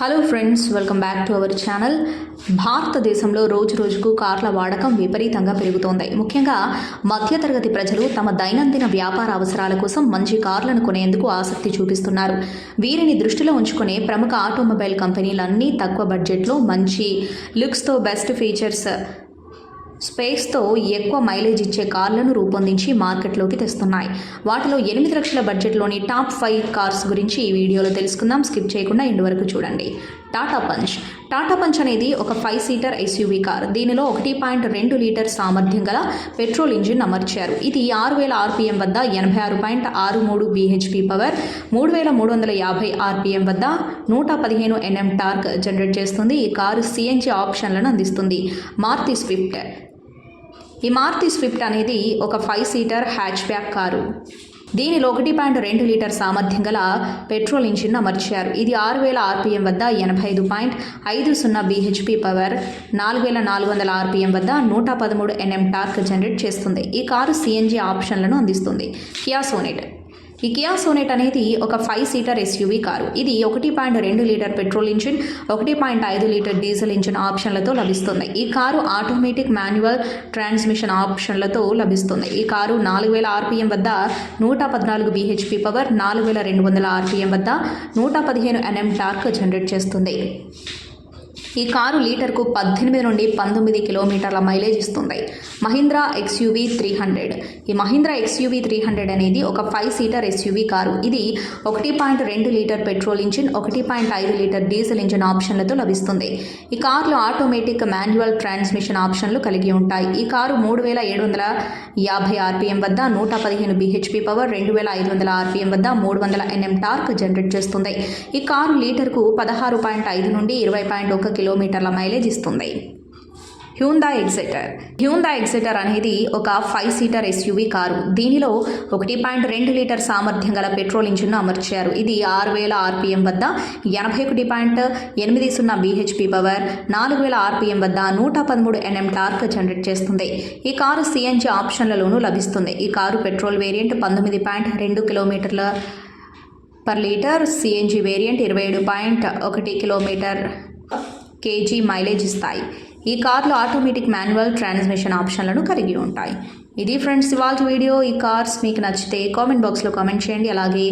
Hello friends welcome back to our channel భారతదేశంలో రోజు రోజుకు కార్ల వాడకం విపరీతంగా పెరుగుతోంది. ముఖ్యంగా మధ్యతరగతి ప్రజలు తమ దైనందిన వ్యాపార అవసరాల కోసం మంచి కార్లను కొనేందుకు ఆసక్తి చూపిస్తున్నారు. వీరిని దృష్టిలో ఉంచుకునే ప్రముఖ ఆటోమొబైల్ కంపెనీలన్నీ తక్కువ బడ్జెట్లో మంచి లుక్స్తో బెస్ట్ ఫీచర్స్ స్పేస్తో ఎక్కువ మైలేజ్ ఇచ్చే కార్లను రూపొందించి మార్కెట్లోకి తెస్తున్నాయి. వాటిలో ఎనిమిది లక్షల బడ్జెట్లోని టాప్ ఫైవ్ కార్స్ గురించి ఈ వీడియోలో తెలుసుకుందాం. స్కిప్ చేయకుండా ఇంటి వరకు చూడండి. టాటా పంచ్. టాటా పంచ్ అనేది ఒక ఫైవ్ సీటర్ ఎస్యూవీ కార్. దీనిలో ఒకటి పాయింట్ రెండు లీటర్ సామర్థ్యం గల పెట్రోల్ ఇంజిన్ అమర్చారు ఇది ఆరు వేల ఆర్పిఎం వద్ద ఎనభై ఆరు పాయింట్ ఆరు మూడు బీహెచ్పి పవర్ మూడు వేల మూడు వందల యాభై ఆర్పిఎం వద్ద నూట పదిహేను ఎన్ఎం టార్క్ జనరేట్ చేస్తుంది. ఈ కారు సిఎన్జి ఆప్షన్లను అందిస్తుంది. మారుతి స్విఫ్ట్. ఈ మారుతి స్విఫ్ట్ అనేది ఒక five seater hatchback car. దీనిలో ఒకటి పాయింట్ రెండు లీటర్ సామర్థ్యం గల పెట్రోల్ ఇంజిన్ అమర్చారు. ఇది ఆరు వేల ఆర్పిఎం వద్ద ఎనభై ఐదు పాయింట్ ఐదు సున్నా బీహెచ్పి పవర్ నాలుగు వేల నాలుగు వందల ఆర్పిఎం వద్ద నూట పదమూడు ఎన్ఎం టార్క్ జనరేట్ చేస్తుంది. ఈ కారు సిఎన్జి ఆప్షన్లను అందిస్తుంది. Kia Sonet. ఈ కియా సోనెట్ అనేది ఒక ఫైవ్ సీటర్ ఎస్యూవీ కారు. ఇది ఒకటి పాయింట్ రెండు లీటర్ పెట్రోల్ ఇంజిన్ ఒకటి పాయింట్ ఐదు లీటర్ డీజిల్ ఇంజిన్ ఆప్షన్లతో లభిస్తుంది. ఈ కారు ఆటోమేటిక్ మాన్యువల్ ట్రాన్స్మిషన్ ఆప్షన్లతో లభిస్తుంది. ఈ కారు నాలుగు వేల ఆర్పిఎం వద్ద నూట పద్నాలుగు బీహెచ్పి పవర్ నాలుగు వేల రెండు వందల ఆర్పిఎం వద్ద నూట పదిహేను ఎన్ఎం టార్క్ జనరేట్ చేస్తుంది. ఈ కారు లీటర్కు పద్దెనిమిది నుండి పంతొమ్మిది కిలోమీటర్ల మైలేజ్ ఇస్తుంది. Mahindra XUV three hundred. ఈ మహీంద్రా ఎక్స్యూవీ త్రీ హండ్రెడ్ అనేది ఒక ఫైవ్ సీటర్ ఎస్యూవీ కారు. ఇది ఒకటి పాయింట్ రెండు లీటర్ పెట్రోల్ ఇంజిన్ ఒకటి పాయింట్ ఐదు లీటర్ డీజిల్ ఇంజిన్ ఆప్షన్లతో లభిస్తుంది. ఈ కారులో ఆటోమేటిక్ మాన్యువల్ ట్రాన్స్మిషన్ ఆప్షన్లు కలిగి ఉంటాయి. ఈ కారు మూడు వేల ఏడు వందల యాభై ఆర్పిఎం వద్ద నూట పదిహేను బీహెచ్పి పవర్ రెండు వేల ఐదు వందల ఆర్పిఎం వద్ద మూడు వందల ఎన్ఎం టార్క్ జనరేట్ చేస్తుంది. ఈ కారు లీటర్కు పదహారు పాయింట్ ఐదు నుండి ఇరవై పాయింట్ ఒక కిలోమీటర్ల మైలేజ్ ఇస్తుంది. హ్యూందా ఎగ్జెటర్ హ్యూందా ఎగ్జెటర్ అనేది ఒక ఫైవ్ సీటర్ ఎస్యూవీ కారు. దీనిలో ఒకటి పాయింట్ రెండు లీటర్ సామర్థ్యం గల పెట్రోల్ ఇంజిన్ను అమర్చారు. ఇది ఆరు వేల ఆర్పిఎం వద్ద ఎనభై ఒకటి పాయింట్ ఎనిమిది సున్నా బీహెచ్పి పవర్ నాలుగు వేల ఆర్పిఎం వద్ద నూట పదమూడు ఎన్ఎం టార్క్ జనరేట్ చేస్తుంది. ఈ కారు సిఎన్జి ఆప్షన్లలోనూ లభిస్తుంది. ఈ కారు పెట్రోల్ వేరియంట్ పంతొమ్మిది పాయింట్ రెండు కిలోమీటర్ల పర్ లీటర్ సిఎన్జి వేరియంట్ ఇరవై ఏడు పాయింట్ ఒకటి కిలోమీటర్ కేజీ మైలేజ్ ఇస్తాయి. ఈ కార్లు ఆటోమేటిక్ మాన్యువల్ ట్రాన్స్మిషన్ ఆప్షన్లను కలిగి ఉంటాయి. ఇది ఫ్రెండ్స్ ఇవాళ వీడియో. ఈ కార్స్ మీకు నచ్చితే కామెంట్ బాక్స్లో కామెంట్ చేయండి. అలాగే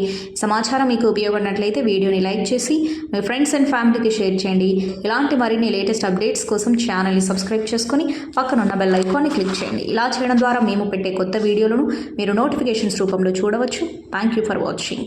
సమాచారం మీకు ఉపయోగపడినట్లయితే వీడియోని లైక్ చేసి మీ ఫ్రెండ్స్ అండ్ ఫ్యామిలీకి షేర్ చేయండి. ఇలాంటి మరిన్ని లేటెస్ట్ అప్డేట్స్ కోసం ఛానల్ని సబ్స్క్రైబ్ చేసుకుని పక్కన ఉన్న బెల్ ఐకాన్ని క్లిక్ చేయండి. ఇలా చేయడం ద్వారా మేము పెట్టే కొత్త వీడియోలను మీరు నోటిఫికేషన్స్ రూపంలో చూడవచ్చు. Thank you for watching.